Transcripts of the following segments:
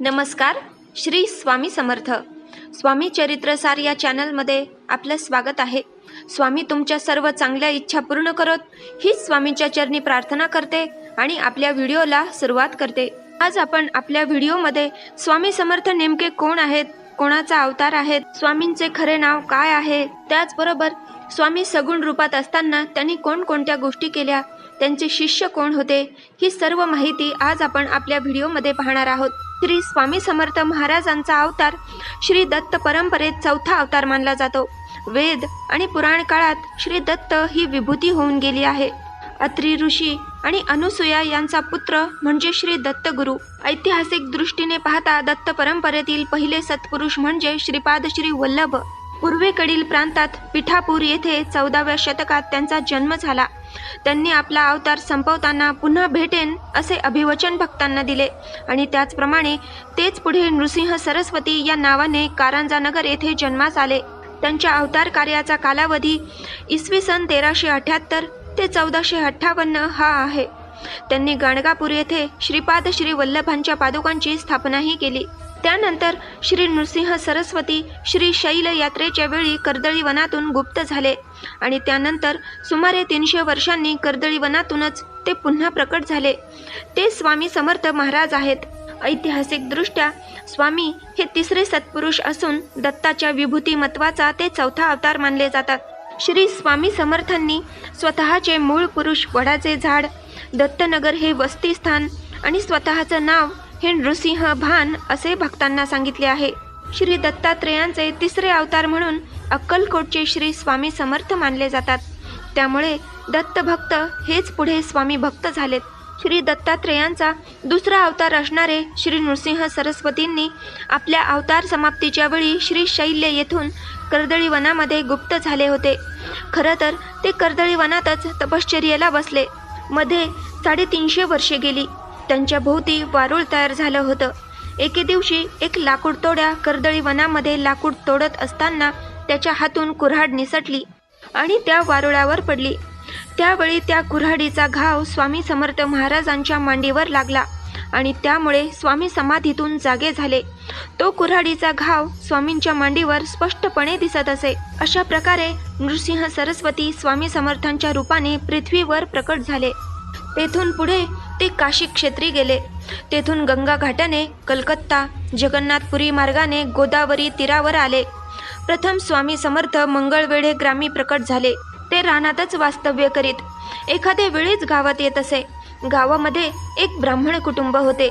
नमस्कार श्री स्वामी समर्थ. स्वामी चरित्रसार या चॅनलमध्ये आपलं स्वागत आहे. स्वामी तुमच्या सर्व चांगल्या इच्छा पूर्ण करत हीच स्वामींच्या चरणी प्रार्थना करते आणि आपल्या व्हिडिओला सुरुवात करते. आज आपण आपल्या व्हिडिओमध्ये स्वामी समर्थ नेमके कोण आहेत कोणाचा अवतार आहेत स्वामींचे खरे नाव काय आहे त्याचबरोबर स्वामी सगुण रूपात असताना त्यांनी कोणकोणत्या गोष्टी केल्या त्यांचे शिष्य कोण होते ही सर्व माहिती आज आपण आपल्या व्हिडिओमध्ये पाहणार आहोत. श्री स्वामी समर्थ महाराजांचा अवतार श्री दत्त परंपरेत चौथा अवतार मानला जातो. वेद आणि पुराण काळात श्री दत्त ही विभूती होऊन गेली आहे. अत्री ऋषी आणि अनुसूया यांचा पुत्र म्हणजे श्री दत्तगुरु. ऐतिहासिक दृष्टीने पाहता दत्त परंपरेतील पहिले सत्पुरुष म्हणजे श्रीपाद श्री वल्लभ. पूर्वेकडील प्रांतात पिठापूर येथे चौदाव्या शतकात त्यांचा जन्म झाला. त्यांनी आपला अवतार संपवताना पुन्हा भेटेन असे अभिवचन भक्तांना दिले आणि त्याचप्रमाणे तेच पुढे नृसिंह सरस्वती या नावाने कारंजानगर येथे जन्मास आले. त्यांच्या अवतार कार्याचा कालावधी इसवी सन तेराशे अठ्याहत्तर ते चौदाशे अठ्ठावन्न हा आहे. त्यांनी गाणगापूर येथे श्रीपाद श्री वल्लभांच्या पादुकांची स्थापनाही केली. त्यानंतर श्री नृसिंह सरस्वती श्री शैल यात्रेच्या वेळी कर्दळी वनातून गुप्त झाले. आणि त्यानंतर सुमारे तीनशे वर्षांनी कर्दळी वनातूनच ते पुन्हा प्रकट झाले. ते स्वामी समर्थ महाराज आहेत. ऐतिहासिकदृष्ट्या स्वामी हे तिसरे सत्पुरुष असून दत्ताच्या विभूतिमत्वाचा ते चौथा अवतार मानले जातात. श्री स्वामी समर्थांनी स्वतःचे मूळ पुरुष वडाचे झाड दत्तनगर हे वस्तीस्थान आणि स्वतःचं नाव हे नृसिंह भान असे भक्तांना सांगितले आहे. श्री दत्तात्रेयांचे तिसरे अवतार म्हणून अक्कलकोटचे श्री स्वामी समर्थ मानले जातात. त्यामुळे दत्त भक्त हेच पुढे स्वामी भक्त झालेत. श्री दत्तात्रेयांचा दुसरा अवतार असणारे श्री नृसिंह सरस्वतींनी आपल्या अवतार समाप्तीच्या वेळी श्री शैल्य येथून कर्दळी वनामध्ये गुप्त झाले होते. खरं तर ते कर्दळी वनातच तपश्चर्येला बसले. मध्ये साडेतीनशे वर्षे गेली. त्यांच्या भोवती वारुळ तयार झालं होतं. एके दिवशी एक लाकूड तोड्या कर्दळी वनामध्ये लाकूड तोडत असताना त्याच्या हातून कुऱ्हाड निसटली आणि त्या वारुळावर पडली. त्यावेळी त्या कुऱ्हाडीचा घाव स्वामी समर्थ महाराजांच्या मांडीवर लागला आणि त्यामुळे स्वामी समाधीतून जागे झाले. तो कुऱ्हाडीचा घाव स्वामींच्या मांडीवर स्पष्टपणे दिसत असे. अशा प्रकारे नृसिंह सरस्वती स्वामी समर्थांच्या रूपाने पृथ्वीवर प्रकट झाले. तेथून पुढे ते काशी क्षेत्री गेले. तेथून गंगा घाटाने कलकत्ता जगन्नाथपुरी मार्गाने गोदावरी तीरावर आले. प्रथम स्वामी समर्थ मंगळवेढे ग्रामी प्रकट झाले. ते रानातच वास्तव्य करीत. एखाद्या वेळीच गावात येत असे. गावामध्ये एक ब्राह्मण कुटुंब होते.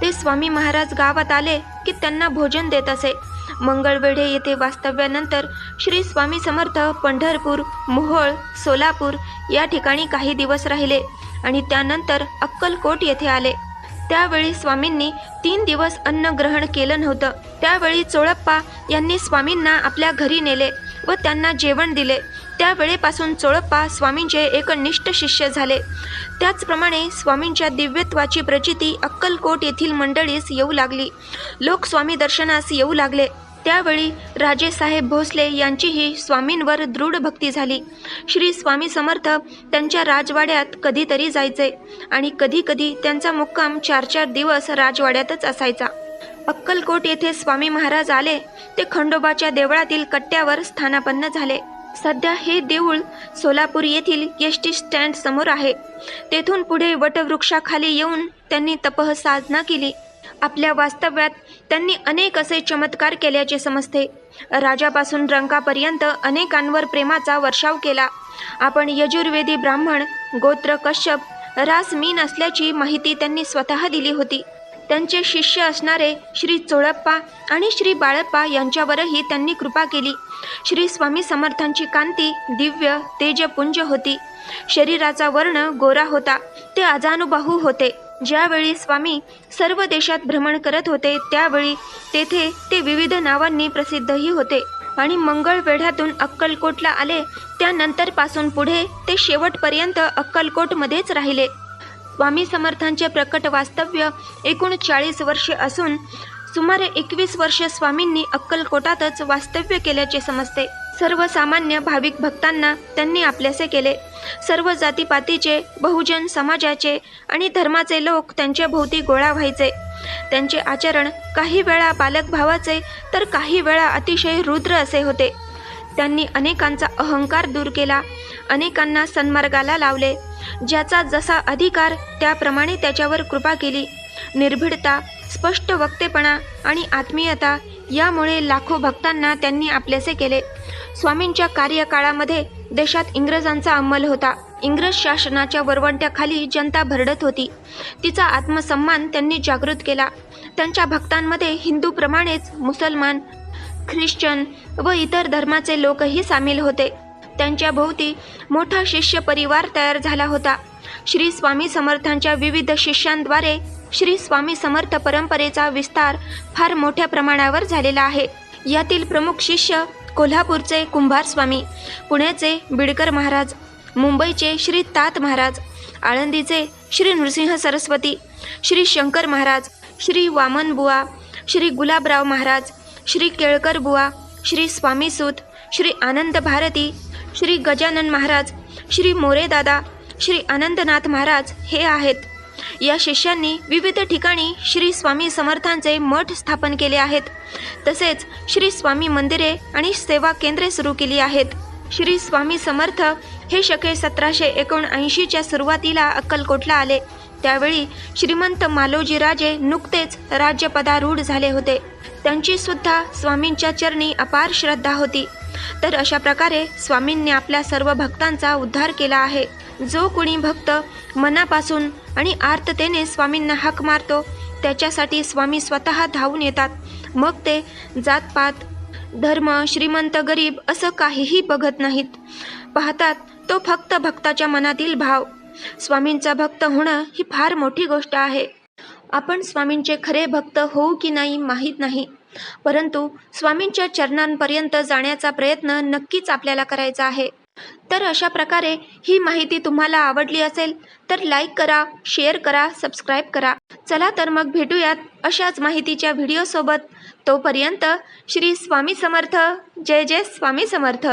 ते स्वामी महाराज गावात आले की त्यांना भोजन देत असे. मंगळवेढे येथे वास्तव्यानंतर श्री स्वामी समर्थ पंढरपूर मोहोळ सोलापूर या ठिकाणी काही दिवस राहिले. आणि त्यानंतर अक्कलकोट येथे आले. त्यावेळी स्वामींनी तीन दिवस अन्न ग्रहण केलं नव्हतं. त्यावेळी चोळप्पा यांनी स्वामींना आपल्या घरी नेले व त्यांना जेवण दिले. त्यावेळेपासून चोळप्पा स्वामींचे एकनिष्ठ शिष्य झाले. त्याचप्रमाणे स्वामींच्या दिव्यत्वाची प्रचिती अक्कलकोट येथील मंडळीस येऊ लागली. लोक स्वामी दर्शनास येऊ लागले. त्यावेळी राजेसाहेब भोसले यांचीही स्वामींवर दृढ भक्ती झाली. श्री स्वामी समर्थ त्यांच्या राजवाड्यात कधीतरी जायचे आणि कधीकधी त्यांचा मुक्काम चार चार दिवस राजवाड्यातच असायचा. अक्कलकोट येथे स्वामी महाराज आले ते खंडोबाच्या देवळातील कट्ट्यावर स्थानापन्न झाले. सध्या हे देऊळ सोलापूर येथील एस टी स्टँड समोर आहे. तेथून पुढे वटवृक्षाखाली येऊन त्यांनी तपः साधना केली. आपल्या वास्तव्यात त्यांनी अनेक असे चमत्कार केल्याचे समजते. राजापासून रंकापर्यंत अनेकांवर प्रेमाचा वर्षाव केला. आपण यजुर्वेदी ब्राह्मण गोत्र कश्यप रास मीन असल्याची माहिती त्यांनी स्वतः दिली होती. त्यांचे शिष्य असणारे श्री चोळप्पा आणि श्री बाळप्पा यांच्यावरही त्यांनी कृपा केली. श्री स्वामी समर्थांची कांती दिव्य तेजपुंज होती. शरीराचा वर्ण गोरा होता. ते अजानुबाहू होते. ज्यावेळी स्वामी सर्व देशात भ्रमण करत होते त्यावेळी तेथे ते विविध नावांनी प्रसिद्धही होते आणि मंगळवेढ्यातून अक्कलकोटला आले. त्यानंतरपासून पुढे ते शेवटपर्यंत अक्कलकोटमध्येच राहिले. स्वामी समर्थांचे प्रकट वास्तव्य एकूण चाळीस वर्षे असून सुमारे एकवीस वर्ष स्वामींनी अक्कलकोटातच वास्तव्य केल्याचे समजते. सर्वसामान्य भाविक भक्तांना त्यांनी आपल्यासे केले. सर्व जातीपातीचे बहुजन समाजाचे आणि धर्माचे लोक त्यांच्या भोवती गोळा व्हायचे. त्यांचे आचरण काही वेळा बालक भावाचे तर काही वेळा अतिशय रुद्र असे होते. त्यांनी अनेकांचा अहंकार दूर केला अनेकांना सन्मार्गाला लावले ज्याचा जसा अधिकार त्याप्रमाणे त्याच्यावर कृपा केली. निर्भीडता स्पष्ट वक्तेपणा आणि आत्मीयता यामुळे लाखो भक्तांना त्यांनी आपलेसे केले. स्वामींच्या कार्यकाळामध्ये देशात इंग्रजांचा अंमल होता. इंग्रज शासनाच्या वरवंट्याखाली जनता भरडत होती. तिचा आत्मसन्मान त्यांनी जागृत केला. त्यांच्या भक्तांमध्ये हिंदूप्रमाणेच मुसलमान ख्रिश्चन व इतर धर्माचे लोकही सामील होते. त्यांच्या भोवती मोठा शिष्य परिवार तयार झाला होता. श्री स्वामी समर्थांच्या विविध शिष्यांद्वारे श्री स्वामी समर्थ परंपरेचा विस्तार फार मोठ्या प्रमाणावर झालेला आहे. यातील प्रमुख शिष्य कोल्हापूरचे कुंभार स्वामी पुण्याचे बिडकर महाराज मुंबईचे श्री तात महाराज आळंदीचे श्री नृसिंह सरस्वती श्री शंकर महाराज श्री वामन बुवा श्री गुलाबराव महाराज श्री केळकर बुवा श्री स्वामीसूत श्री आनंद भारती श्री गजानन महाराज श्री मोरेदादा श्री आनंदनाथ महाराज हे आहेत. या शिष्यांनी विविध ठिकाणी श्री स्वामी समर्थांचे मठ स्थापन केले आहेत. तसेच श्री स्वामी मंदिरे आणि सेवा केंद्रे सुरू केली आहेत. श्री स्वामी समर्थ हे शके सतराशे एकोणऐंशीच्या सुरुवातीला अक्कलकोटला आले. त्यावेळी श्रीमंत मालोजी राजे नुकतेच राज्यपदारूढ झाले होते. त्यांची सुद्धा स्वामींच्या चरणी अपार श्रद्धा होती. तर अशा प्रकारे स्वामींनी आपल्या सर्व भक्तांचा उद्धार केला आहे. जो कोणी भक्त मनापासून आणि आर्ततेने स्वामींना हाक मारतो त्याच्यासाठी स्वामी स्वतः धावून येतात. मग ते जातपात धर्म श्रीमंत गरीब असं काहीही बघत नाहीत. पाहतात तो फक्त भक्ताच्या मनातील भाव. स्वामींचा भक्त होणं ही फार मोठी गोष्ट आहे. आपण स्वामींचे खरे भक्त होऊ की नाही माहीत नाही. परंतु स्वामींच्या चरणांपर्यंत जाण्याचा प्रयत्न नक्कीच आपल्याला करायचा आहे. तर अशा प्रकारे ही माहिती तुम्हाला आवडली असेल तर लाईक करा शेअर करा सबस्क्राईब करा. चला तर मग भेटूयात अशाच माहितीच्या व्हिडिओसोबत तोपर्यंत श्री स्वामी समर्थ. जय जय स्वामी समर्थ.